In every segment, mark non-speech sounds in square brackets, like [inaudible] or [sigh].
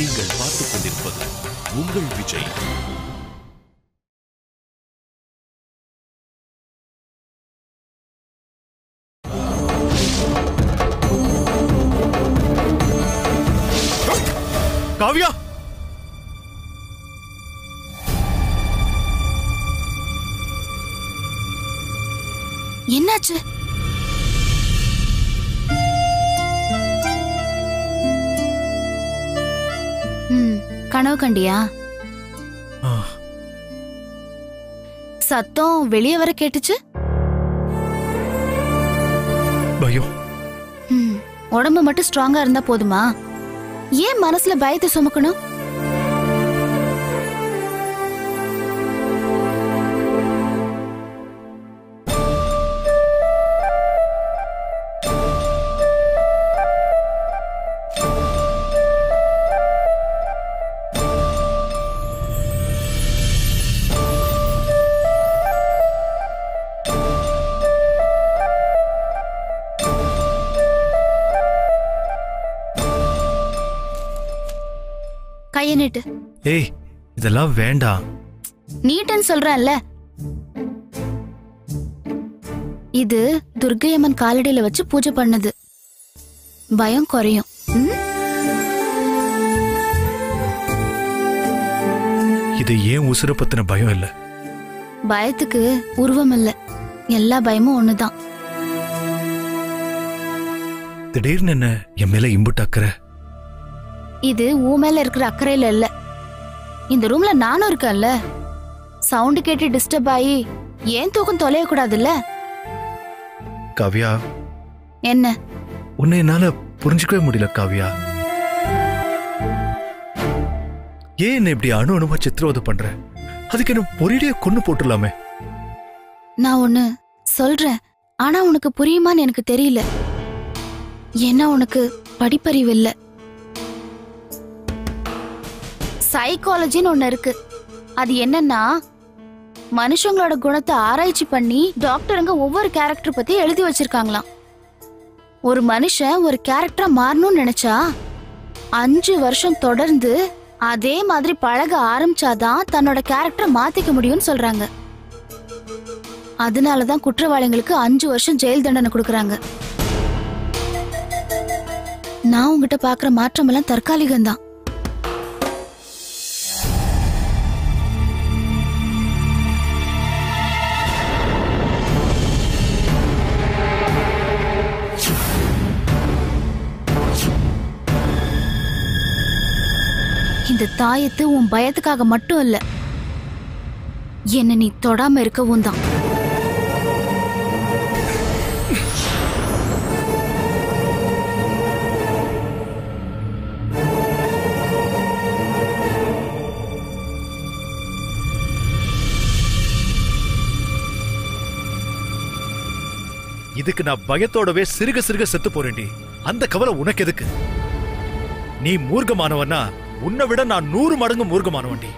நீங்கள் பார்த்துக் கொண்டிருப்பது உங்கள் விஜய். காவ்யா! என்னாச்சு? கனவு கண்டியா? சத்தம் வெளியே வர கேட்டுச்சு? பயம். உடம்பு மட்டும் ஸ்ட்ராங்கா இருந்தா போதுமா? ஏன் மனசுல பயத்தை சுமக்கணும்? நீட்டு ஏய் இதெல்லாம் வேண்டாம் நீட்டுன்னு சொல்றேன்ல. இது துர்க்கையம்மன் காலடியில வச்சு பூஜை பண்ணது. பயம் குறையும்? இது ஏன் உசுர பத்தின பயம் இல்ல? பயத்துக்கு உருவம் இல்ல. எல்லா பயமும் ஒண்ணுதான். திடீர்னு என்ன என் மேல இம்புட்டு அக்கறை? இது உன் மேல இருக்கிற அக்கறையில இல்ல. இந்த ரூம்ல நானும் இருக்கேன்ல. சவுண்ட் கேட்டு டிஸ்டர்ப் ஆகி ஏன் தூக்கம் தொலையக்கூடாதுல்ல காவ்யா. என்ன? உன்னை என்னால புரிஞ்சுக்கவே முடியல காவ்யா. ஏன் என்ன இப்படி அணு அணுவா சித்திரவதை பண்ற? அதுக்கு என்ன ஒரேடியா கொண்டு போட்டுடலாமே? நான் ஒண்ணு சொல்றேன். ஆனா உனக்கு புரியுமான்னு எனக்கு தெரியல. ஏன்னா உனக்கு படிப்பறிவு இல்ல. சைக்காலஜின்னு ஒன்று இருக்கு. அது என்னன்னா மனுஷங்களோட குணத்தை ஆராய்ச்சி பண்ணி டாக்டருங்க ஒவ்வொரு கேரக்டர் பத்தி எழுதி வச்சிருக்காங்களாம். ஒரு மனுஷன் ஒரு கேரக்டரா மாறணும்னு நினைச்சா அஞ்சு வருஷம் தொடர்ந்து அதே மாதிரி பழக ஆரம்பிச்சாதான் தன்னோட கேரக்டரை மாத்திக்க முடியும்னு சொல்றாங்க. அதனாலதான் குற்றவாளிகளுக்கு அஞ்சு வருஷம் ஜெயில் தண்டனை கொடுக்கறாங்க. நான் உங்ககிட்ட பாக்குற மாற்றம் எல்லாம் தற்காலிகம்தான். இந்த தாயத்து உன் பயத்துக்காக மட்டும் இல்ல என்ன நீ தொடாம இருக்கவும் தான். இதுக்கு நான் பயத்தோடவே சிறுக சிறுக செத்து போறேன்டி. அந்த கவலை உனக்கு எதுக்கு நீ மூர்க்கமானவன்னா உன்னை விட நான் நூறு மடங்கு மூர்க்கமானவன்டி.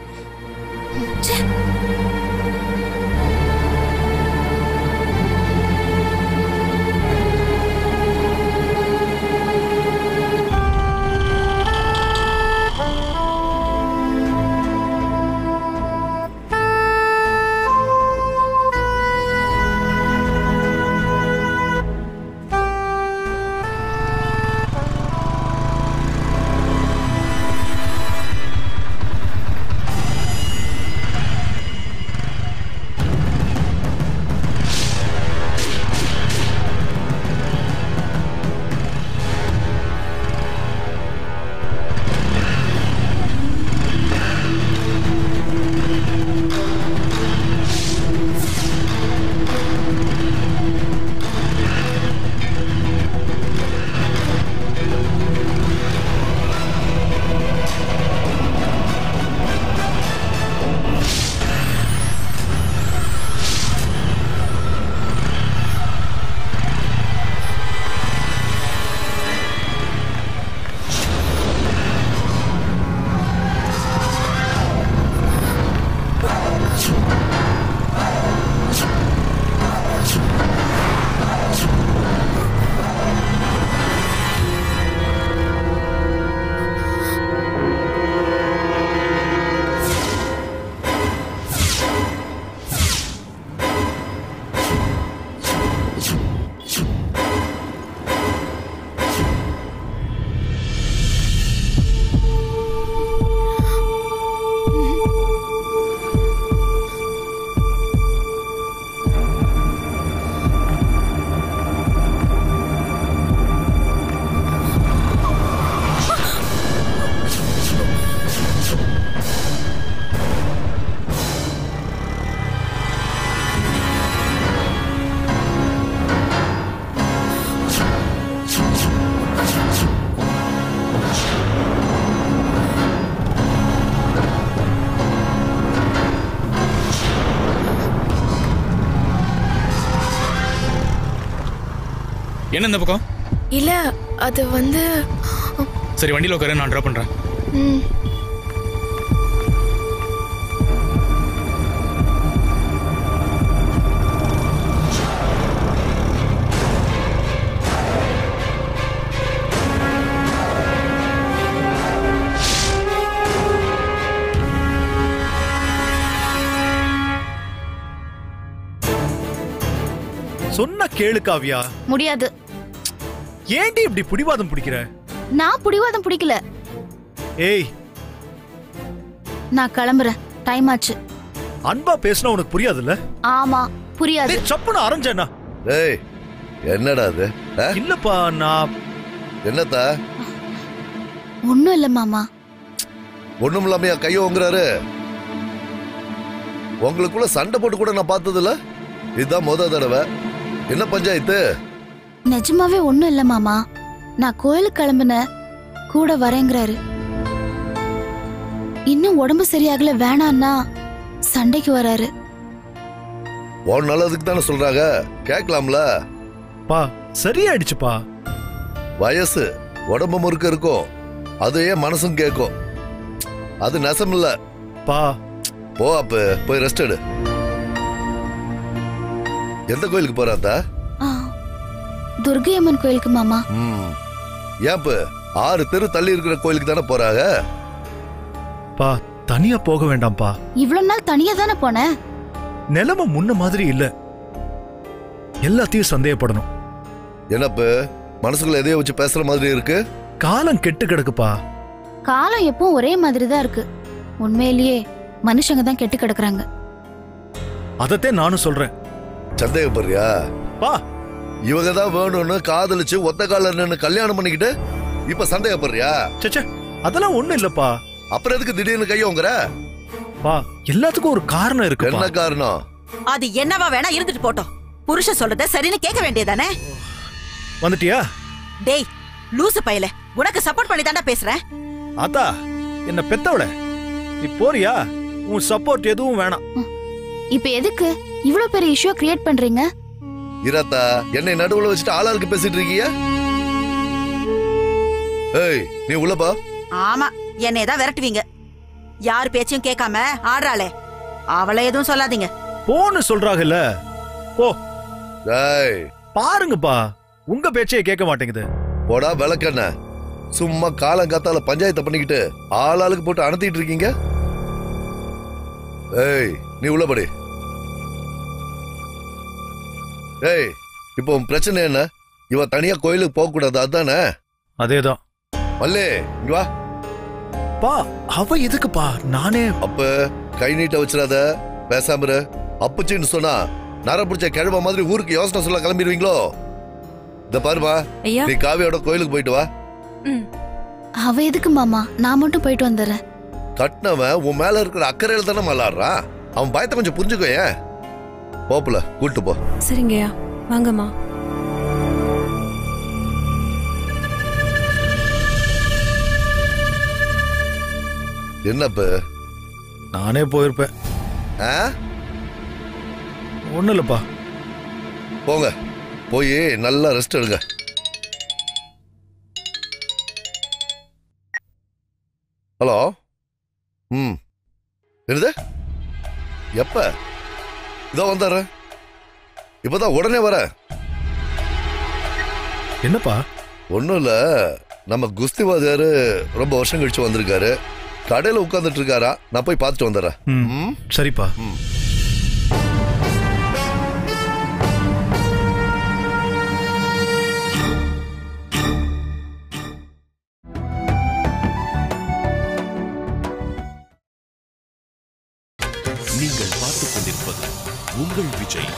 என்ன இந்த பக்கம்? இல்ல அது வந்து சரி வண்டியில் உட்காரு நான் ட்ராப் பண்ணுறேன் ம், சொன்ன கேளு காவியா. முடியாது. ஏன்டி இப்படி பிடிவாதம் பிடிக்கிற? நான் புடிவாதம் பிடிக்கல. ஏய். நான் கிளம்புறேன். டைம் ஆச்சு. அன்பா பேசினா உனக்கு புரியாதுல்ல? ஆமா புரியாது. டேய், சப்புன்னு அரைஞ்சேனா டேய் என்னடா அது? இல்லப்பா நான் என்னத்தா? ஒண்ணும் இல்ல மாமா. ஒண்ணும் இல்லாமையா கையை ஓங்குறாரு. உங்களுக்குள்ள சண்டை போட்டு கூட நான் பார்த்ததில்ல? இதுதான் முத தடவை. என்ன பஞ்சாயத்து? நிஜமாவே ஒண்ணும் இல்ல மாமா. நான் கோயிலுக்கு கிளம்புன கூட வரேங்கிறாரு. இன்னும் உடம்பு சரியாகல வேணான்னா சண்டைக்கு வராரு. உன் நல்லதுக்கு தானே சொல்றாங்க? கேட்கலாம்ல? பா சரியாயிடுச்சுப்பா. வயசு உடம்பு முறுக்க இருக்கும். அது ஏன் மனசும் கேட்கும்? அது நெசம் இல்ல பா. போ அப்ப போய் ரெஸ்ட் எடு. எந்த கோயிலுக்கு போறாத்தா துர்கை அம்மன் கோயிலுக்கு மாமா. ஏப்ப ஆறு தெரு தள்ளி இருக்கிற கோயிலுக்கு தானே போறாங்க பா தனியா போக வேண்டாம்ப்பா. இவ்வளவு நாள் தனியா தானே போனேன் நிலைமை முன்ன மாதிரி இல்ல. எல்லாத்தையும் சந்தேகப்படணும். என்னப்பு மனசுக்குள்ள எதையோ வச்சு பேசுற மாதிரி இருக்கு? காலம் கெட்டு கிடக்குப்பா. காலம் எப்பவும் ஒரே மாதிரி தான் இருக்கு. உண்மையிலேயே மனுஷங்க தான் கெட்டு கிடக்குறாங்க. அதத்தே நானும் சொல்றேன். சந்தேகப்படுறியா? பா இவங்க தான் வேணும்னு காதலிச்சு ஒத்த கால நின்னு கல்யாணம் பண்ணிக்கிட்டு இப்ப சந்தேகப்படுறியா சச்சே அதெல்லாம் ஒண்ணும் இல்லப்பா. அப்புறம் எதுக்கு திடீர்னு கையோங்கிற பா எல்லாத்துக்கும் ஒரு காரணம் இருக்கு என்ன காரணம்? அது என்னவா வேணா இருந்துட்டு போட்டோம். புருஷன் சொல்றத சரின்னு கேட்க வேண்டியதானே வந்துட்டியா? டேய் லூசு பயல. உனக்கு சப்போர்ட் பண்ணி தாண்டா பேசுறேன். அதா என்ன பெத்தவள? நீ போறியா? உன் சப்போர்ட் எதுவும் வேணாம். இப்ப எதுக்கு இவ்ளோ பெரிய இஷ்யூ கிரியேட் பண்றீங்க? இராத்தா என்னை நடுவுல வச்சுட்டு ஆளாளுக்கு பேசிட்டு இருக்கீங்க ஏய் நீ உள்ளப்பா ஆமா என்னை தான் விரட்டுவீங்க. யார் பேச்சையும் கேட்காம ஆடுறாளே. அவளை எதுவும் சொல்லாதீங்க. போன்னு சொல்றாங்கல்ல போ. டேய். பாருங்கப்பா உங்க பேச்சையே கேட்க மாட்டேங்குது. போடா விளக்கண்ண. சும்மா காலங்காத்தால பஞ்சாயத்தை பண்ணிக்கிட்டு ஆளாளுக்கு போட்டு அனுத்திட்டு இருக்கீங்க? ஏய் நீ உள்ளபடி ஏய் இப்போ உன் பிரச்சனை என்ன? இவ தனியா கோயிலுக்கு போக கூடாது அதானே? அதேதான். மல்லே இங்க வா. பா அவ எதுக்குப்பா? நானே அப்ப கை நீட்ட வச்சிடாத பேசாம இரு. அப்புச்சின்னு சொன்னா நர பிடிச்ச கிழவ மாதிரி ஊருக்கு யோசனை சொல்ல கிளம்பிடுவீங்களோ? இந்த பாருமா ஐயா. நீ காவியோட கோயிலுக்கு போயிட்டு வா. ம். அவ எதுக்கு மாமா? நான் மட்டும் போயிட்டு வந்துடுறேன். கட்டினவன் உன் மேல இருக்கிற அக்கறையில தானே மலாடுறான் அவன் பயத்தை கொஞ்சம் புரிஞ்சுக்கோ ஏன்? போப்புல கூட்டு போ. சரிங்கய்யா வாங்கம்மா. என்னப்ப? நானே போயிருப்பேன். ஆ? ஒண்ணும் இல்லப்பா. போங்க போய் நல்லா ரெஸ்ட் எடுங்க. ஹலோ? ம். என்னது? எப்ப? இதோ வந்துடுறேன் இப்பதான் உடனே வரேன் என்னப்பா? ஒன்றும் இல்லை நம்ம குஸ்திவாதியாரு ரொம்ப வருஷம் கழிச்சு வந்திருக்காரு. கடையில் உட்காந்துட்டு இருக்காரா நான் போய் பார்த்துட்டு வந்துடுறேன் ம். ம்? சரிப்பா. நீங்கள் பார்த்துக் கொண்டிருப்பது உங்கள் விஜய்.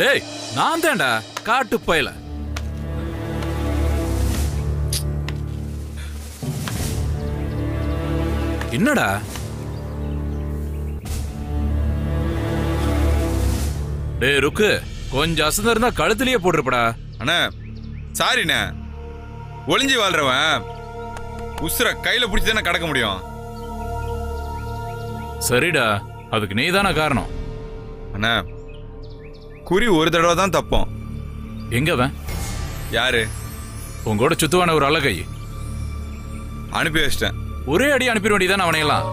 டேய் நான் தான்டா காட்டு பயல. என்னடா? டேய் ருக்கு கொஞ்சம் அசந்தம் இருந்தா கழுத்துலயே போட்டிருப்படா. அண்ணா சாரிண்ணே. ஒளிஞ்சு வாழ்றவன் உசுர கையில பிடிச்சி தானே கடக்க முடியும். சரிடா அதுக்கு நீதான காரணம். அண்ணா குறி ஒரு தடவை தான் தப்போம். எங்க அவன்? யாரு? உங்களோட சுத்துவான ஒரு அழகை. அனுப்பி வச்சிட்டேன். ஒரே அடி அனுப்பிட வேண்டியதானே அவனையெல்லாம்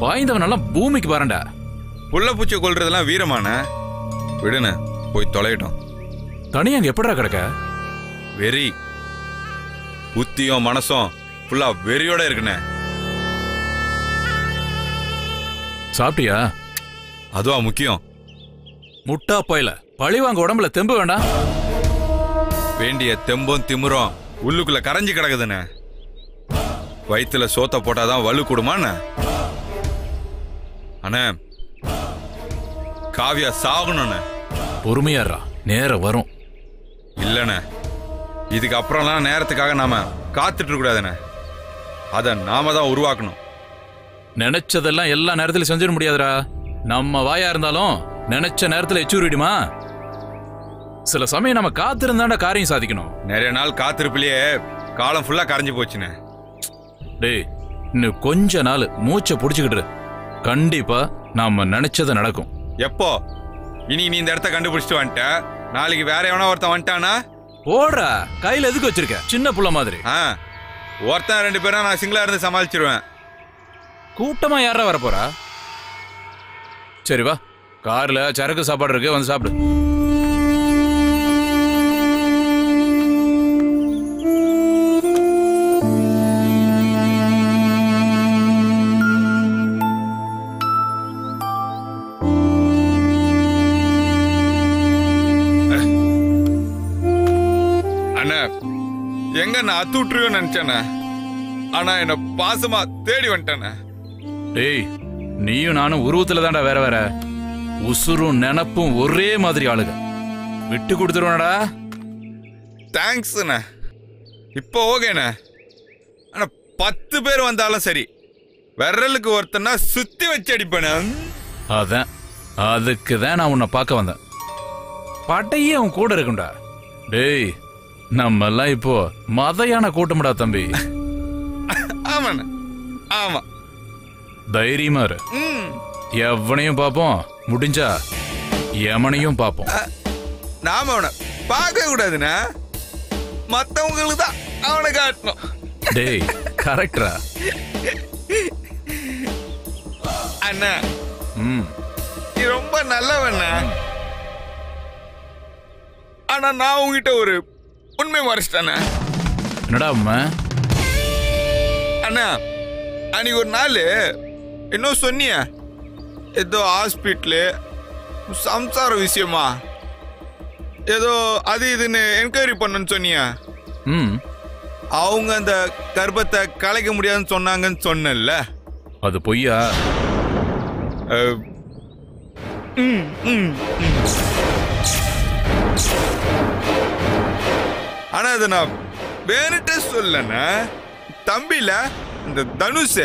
வாய்ந்தவனெல்லாம் பூமிக்கு பாருண்டா. புள்ள பூச்சி கொல்றதெல்லாம் வீரமான. விடுண்ணே போய் தொலையட்டும். தனியா அங்க எப்படிடா கிடக்க? வெறி. புத்தியும் மனசும் ஃபுல்லா வெறியோட இருக்குண்ணே. சாப்பிட்டியா? அதுவா முக்கியம். முட்டா பயல. பழி வாங்க உடம்புல தெம்பு வேண்டாம் வேண்டிய தெம்பும் திமிரும் உள்ளுக்குள்ள கரைஞ்சு கிடக்குதுண்ணே. வயித்துல சோத்த போட்டாதான் வலு கூடுமாண்ணே. அண்ணே காவியா சாகணும்ண்ணே. பொறுமையாடுறா நேரம் வரும். இல்லைண்ணே. இதுக்கு அப்புறம்லாம் நேரத்துக்காக நாம காத்துட்டு கூடாதுண்ணே அதை நாம தான் உருவாக்கணும். நினைச்சதெல்லாம் எல்லா நேரத்திலும் செஞ்சிட முடியாதுடா. நம்ம வாயா இருந்தாலும் நினைச்ச நேரத்துல எச்சூரிடுமா சில சமயம் நம்ம காத்திருந்தாண்டா காரியம் சாதிக்கணும். நிறைய நாள் காத்திருப்பிலேயே காலம் ஃபுல்லா கரைஞ்சு போச்சுண்ணே. டேய் இன்னும் கொஞ்ச நாள் மூச்சை புடிச்சுக்கிட்டு. கண்டிப்பா நாம நினைச்சது நடக்கும். எப்போ? இனி நீ இந்த இடத்த கண்டுபிடிச்சிட்டு வந்துட்ட. நாளைக்கு வேற எவனா ஒருத்தன் வந்துட்டானா? ஓடுறா கையில எதுக்கு வச்சிருக்க? சின்ன புள்ள மாதிரி. ஆ ஒருத்தன் ரெண்டு பேரும் நான் சிங்கிளா இருந்து சமாளிச்சிருவேன். கூட்டமா யாரா வர போறா சரி வா. கார்ல சரக்கு சாப்பாடு இருக்கு வந்து சாப்பிடு. அண்ணா எங்க நான் அத்து விட்டுருவேன்னு நினைச்சேண்ணே. ஆனா என்ன பாசமா தேடி வந்துட்டேண்ணே. டேய் நீயும் நானும் உருவத்துல தான்டா வேற வேற. உசுரும் நினப்பும் ஒரே மாதிரி ஆளுங்க விட்டு கொடுத்துருவானடா. தேங்க்ஸ்ண்ணே இப்போ ஓகேண்ணே ஆனா பத்து பேர் வந்தாலும் சரி. விரலுக்கு ஒருத்தனா சுத்தி வச்சு அடிப்பேண்ணே அதான். அதுக்கு தான் நான் உன்னை பார்க்க வந்தேன். பட்டையே அவன் கூட இருக்கும்டா. டேய் நம்ம எல்லாம் இப்போ மதையான கூட்டம்டா தம்பி. ஆமாண்ணே. ஆமா. தைரியமா இரு. எவனையும் பார்ப்போம். முடிஞ்சா எமனையும் பார்ப்போம் நாம அவனை பார்க்க கூடாதுண்ணே. மத்தவங்களுக்கு தான் அவனை காட்டணும். டேய் கரெக்டரா? அண்ணா. ம். நீ ரொம்ப நல்லவண்ணா. ஆனா நான் உங்ககிட்ட ஒரு உண்மை மறைச்சிட்டேண்ணே. என்னடா அம்மா? அண்ணா அன்னைக்கு ஒரு நாள் இன்னும் சொன்னிய? ஏதோ ஹாஸ்பிட்டலு சம்சார விஷயமா? ஏதோ அது இதுன்னு என்கொயரி பண்ணுன்னு சொன்னியா? ம். அவங்க அந்த கர்ப்பத்தை கலைக்க முடியாதுன்னு சொன்னாங்கன்னு சொன்னேன்ல. அது பொய்யா. ஆனா அதை நான் வேணுட்டே சொல்லண்ணே தம்பில இந்த தனுஷ்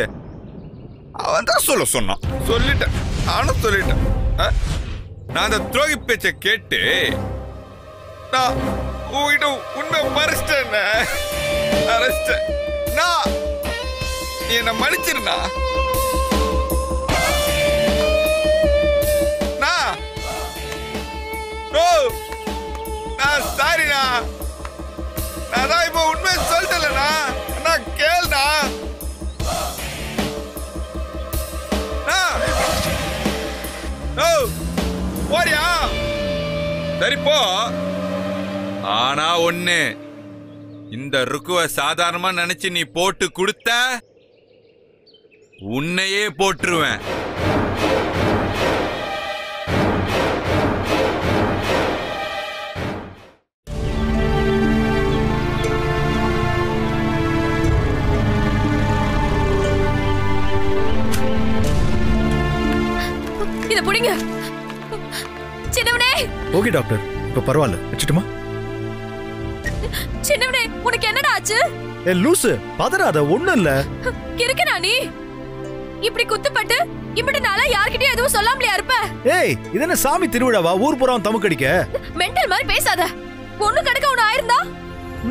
அவன் தான் சொல்ல சொன்னான். சொல்லிட்டேன். நானும் சொல்லிட்டேன். அஹ், நான் அந்த துரோகி பேச்சை கேட்டு நான் உங்ககிட்ட உண்மை மறைச்சிட்டேன். மறைச்சிட்டேன். நான் நீ என்ன மன்னிச்சிருந்தா நான் ஓ நான் சாரிண்ணா. நான் தான் இப்போ உண்மையை சொல்லிட்டேன்லண்ணா. அண்ணா கேளுண்ணா. அண்ணா. போறியா? சரி போ. ஆனா ஒண்ணு இந்த ருக்குவ சாதாரணமா நினைச்சு நீ போட்டு கொடுத்த உன்னையே போட்டுருவேன். இத புடிங்க. சின்னவனே. Okay doctor. இப்ப பரவாயில்ல. வச்சுட்டுமா? சின்னவனே உனக்கு என்னடா ஆச்சு? ஏ லூசு. பதறாத. ஒண்ணும் இல்ல. கிறுக்கனா நீ. இப்படி குத்துப்பட்டு இப்படி நாளா யார்கிட்டயும் எதுவும் சொல்லாமலையா இருப்ப. ஏய் இது என்ன சாமி திருவிழாவா? ஊர் புறம் தமுக்கடிக்க மென்டல் மாதிரி பேசாத. பொண்ணு கணக்க ஒண்ணு ஆயிருந்தா?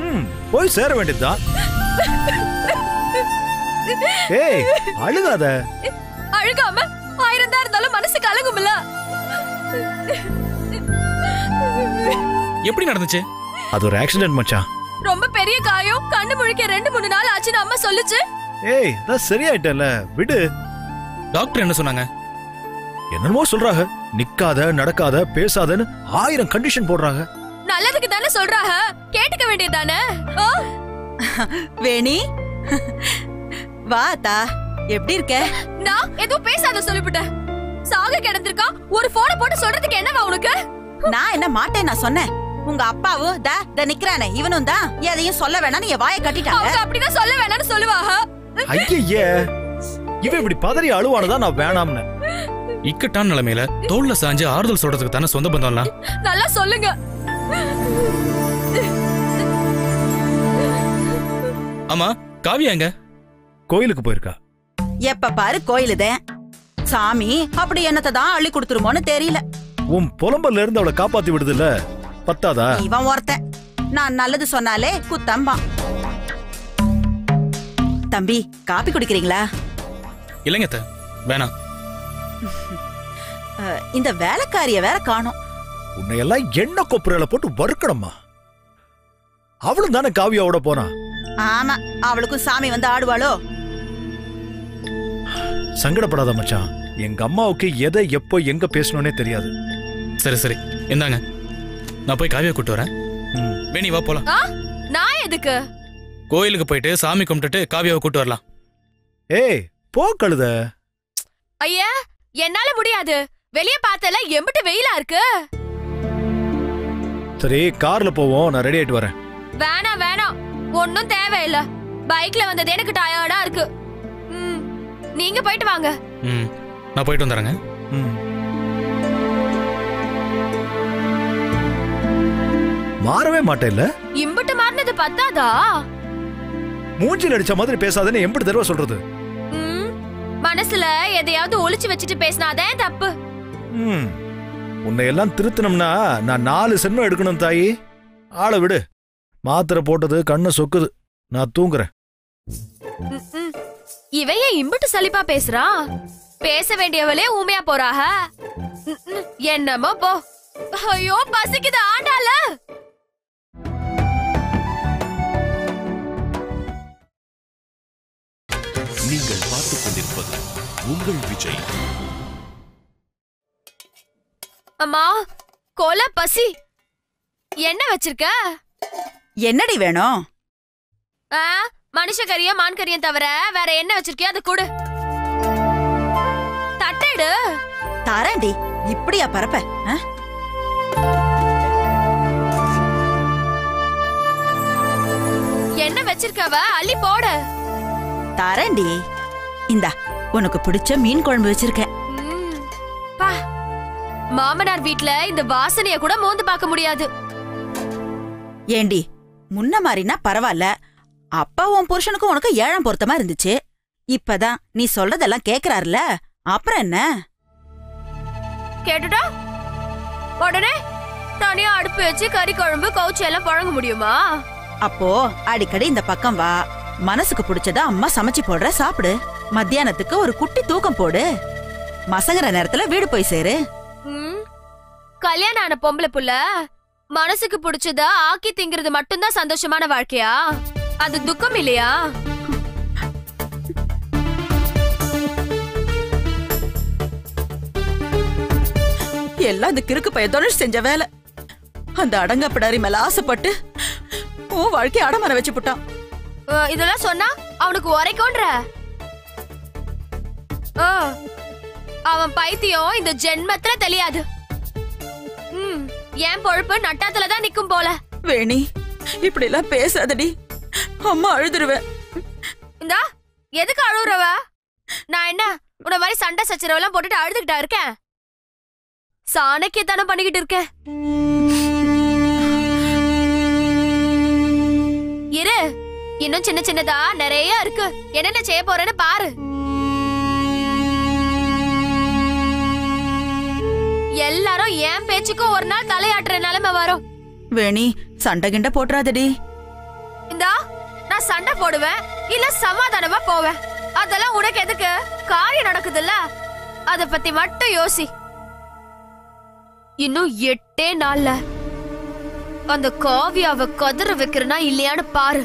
ம் போய் சேர வேண்டியதுதான். [laughs] ஏய் அழுகாத. அழுகாம ஆயிரம் தான் இருந்தாலும் மனசு கலங்கும்ல எப்படி நடந்துச்சு? அது ஒரு ஆக்சிடென்ட் மச்சான். ரொம்ப பெரிய காயம். கண்ணு முழிக்க ரெண்டு மூணு நாள் ஆச்சுன்னு அம்மா சொல்லுச்சு. ஏய் அதான் சரியாயிட்டல விடு. டாக்டர் என்ன சொன்னாங்க? என்னமோ சொல்றாங்க. நிக்காத நடக்காத பேசாதன்னு ஆயிரம் கண்டிஷன் போடுறாங்க. நல்லதுக்கு தானே சொல்றாங்க. கேட்டுக்க வேண்டியதானே வேணி வா அத்தா. எப்படி இருக்க? நான் எதுவும் பேசாத சொல்லிவிட்டேன். சாக கிடந்திருக்கா? ஒரு போன போட்டு சொல்றதுக்கு என்னவா உனக்கு? நான் என்ன மாட்டேன் நான் சொன்னேன். உங்க அப்பாவும் தா த நிக்கிறானே இவனும் தான். எதையும் சொல்ல வேணாம் நீ வாயை கட்டிட்டாங்க. அவங்க அப்படிதான் சொல்ல வேணாம்னு சொல்லுவாங்க. ஐயே இவன் இப்படி பதறி அழுவானதான் நான் வேணாம்னு. இக்கட்டான நிலைமையில தோல்ல சாஞ்சு ஆறுதல் சொல்றதுக்கு தானே சொந்த பந்தம்லாம்? நல்லா சொல்லுங்க. ஆமா காவியா எங்க? கோயிலுக்கு போயிருக்கா. எப்ப பாரு கோயிலுதேன். சாமி அப்படி என்னத்தை தான் அள்ளி கொடுத்துருமோன்னு தெரியல. உன் புலம்பல்ல இருந்து அவளை காப்பாத்தி விடுதுல்ல? பத்தாதா? இவன் ஒருத்தன். நான் நல்லது சொன்னாலே குத்தம்பான். தம்பி காப்பி குடிக்கிறீங்களா? இல்லைங்க அத்தை. வேணாம். அஹ், இந்த வேலைக்காரிய வேற காணோம். உன்னை எல்லாம் எண்ணெய் கொப்புரையில போட்டு வறுக்கணுமா அவளும் தானே காவியாவோட போனா? ஆமா அவளுக்கும் சாமி வந்து ஆடுவாளோ? சங்கடப்படாத மச்சான். எங்க அம்மாவுக்கு எதை எப்போ எங்க பேசணும்னே தெரியாது. சரி சரி. இந்தாங்க. நான் போய் காவியா கூட்டு வரேன். ம். வேணி வா போலாம். ஆ? நான் எதுக்கு? கோயிலுக்கு போயிட்டு சாமி கும்பிட்டுட்டு காவியாவை கூட்டு வரலாம். ஏய் போ கழுத. ஐயா என்னால முடியாது. வெளிய பார்த்தல எம்பிட்டு வெயிலா இருக்கு. சரி கார்ல போவோம். நான் ரெடி ஆயிட்டு வரேன். வேணாம் வேணாம். ஒன்னும் தேவையில்ல. பைக்ல வந்தது எனக்கு டயர்டா இருக்கு. ம், நீங்க போயிட்டு வாங்க. ம். நான் போயிட்டு வந்துடுறேங்க. ம். மாறவே மாட்டேல்ல? இம்பிட்டு மாறினது பத்தாதா? மூஞ்சில் அடிச்ச மாதிரி பேசாதேன்னு எம்பிட்டு தடவை சொல்றது. ம், மனசுல எதையாவது ஒளிச்சு வச்சுட்டு பேசினாதான் தப்பு. ம். உன்னை எல்லாம் திருத்தணும்னா நான் நாலு சென்மம் எடுக்கணும் தாயி. ஆளை விடு. மாத்திரை போட்டது கண்ணை சொக்குது. நான் தூங்குறேன். ஏன் இம்பிட்டு சலிப்பா பேசுறான் பேச வேண்டியவளே ஊமையா போறாக. என்னமோ போ. ஐயோ பசிக்குது ஆண்டால நீங்கள் பார்த்துக் கொண்டிருப்பது உங்கள் விஜய். அம்மா கொலை பசி. என்ன வச்சிருக்க? என்னடி வேணும்? ஆ, மனுஷ கறியும் மான் கறியும் தவிர வேற என்ன வச்சிருக்கியோ அதை கொடு. தட்டேடு. தரேன்டி இப்படியா பரப்ப? என்ன வச்சிருக்கவ? அள்ளி போடு. தரேன்டி இந்தா உனக்கு பிடிச்ச மீன் குழம்பு வச்சிருக்கேன். மாமனார் வீட்ல இந்த வாசனைய கூட மோந்து பார்க்க முடியாது. ஏண்டி முன்ன மாதிரினா பரவாயில்ல அப்பா உன் புருஷனுக்கும் உனக்கு ஏழாம் பொருத்தமா இருந்துச்சு. இப்பதான் நீ சொல்றதெல்லாம் கேக்குறாருல. அப்புறம் என்ன? கேட்டுட்டா? உடனே தனியா அடுப்பு வச்சு கறி குழம்பு கவுச்சி எல்லாம் புழங்க முடியுமா? அப்போ அடிக்கடி இந்த பக்கம் வா. மனசுக்கு பிடிச்சத அம்மா சமைச்சு போடுற சாப்பிடு. மத்தியானத்துக்கு ஒரு குட்டி தூக்கம் போடு. மசங்கர நேரத்துல வீடு போய் சேரு. ம், கல்யாணம் ஆன பொம்பளை புள்ள மனசுக்கு பிடிச்சத ஆக்கி திங்கிறது மட்டும்தான் சந்தோஷமான வாழ்க்கையா? அது துக்கம் இல்லையா? எல்லாம் இந்த கிறுக்கு பைய தனுஷ் செஞ்ச வேலை. அந்த அடங்கப்படாரி மேல ஆசைப்பட்டு உன் வாழ்க்கைய அடமான வச்சு போட்டான். இதெல்லாம் சொன்னா அவனுக்கு உரைக்கோன்ற அவன் பைத்தியம் இந்த ஜென்மத்துல தெரியாது என் பொழப்பு நட்டாத்துல தான் நிக்கும் போல. வேணி இப்படி எல்லாம் பேசாதடி. அம்மா அழுதுருவேன் இந்தா எதுக்கு அழுகுறவ நான் என்ன உன்ன மாதிரி சண்டை சச்சரவெல்லாம் போட்டுட்டு அழுதுகிட்டா இருக்கேன்? சாணக்கியத்தனம் பண்ணிக்கிட்டு இருக்கேன் இரு இன்னும் சின்ன சின்னதா நிறைய இருக்கு. என்னென்ன செய்ய போறேன்னு பாரு. எல்லாரும் என் பேச்சுக்கும் ஒரு நாள் தலையாட்டுற நிலைமை வரும். வேணி சண்டை கிண்ட போட்டுறாதடி. இந்தா நான் சண்டை போடுவேன் இல்ல சமாதானமா போவேன். அதெல்லாம் உனக்கு எதுக்கு? காரியம் நடக்குதுல்ல. அத பத்தி மட்டும் யோசி. இன்னும் எட்டே நாள்ல. அந்த காவியாவை கதற வைக்கிறனா இல்லையான்னு பாரு.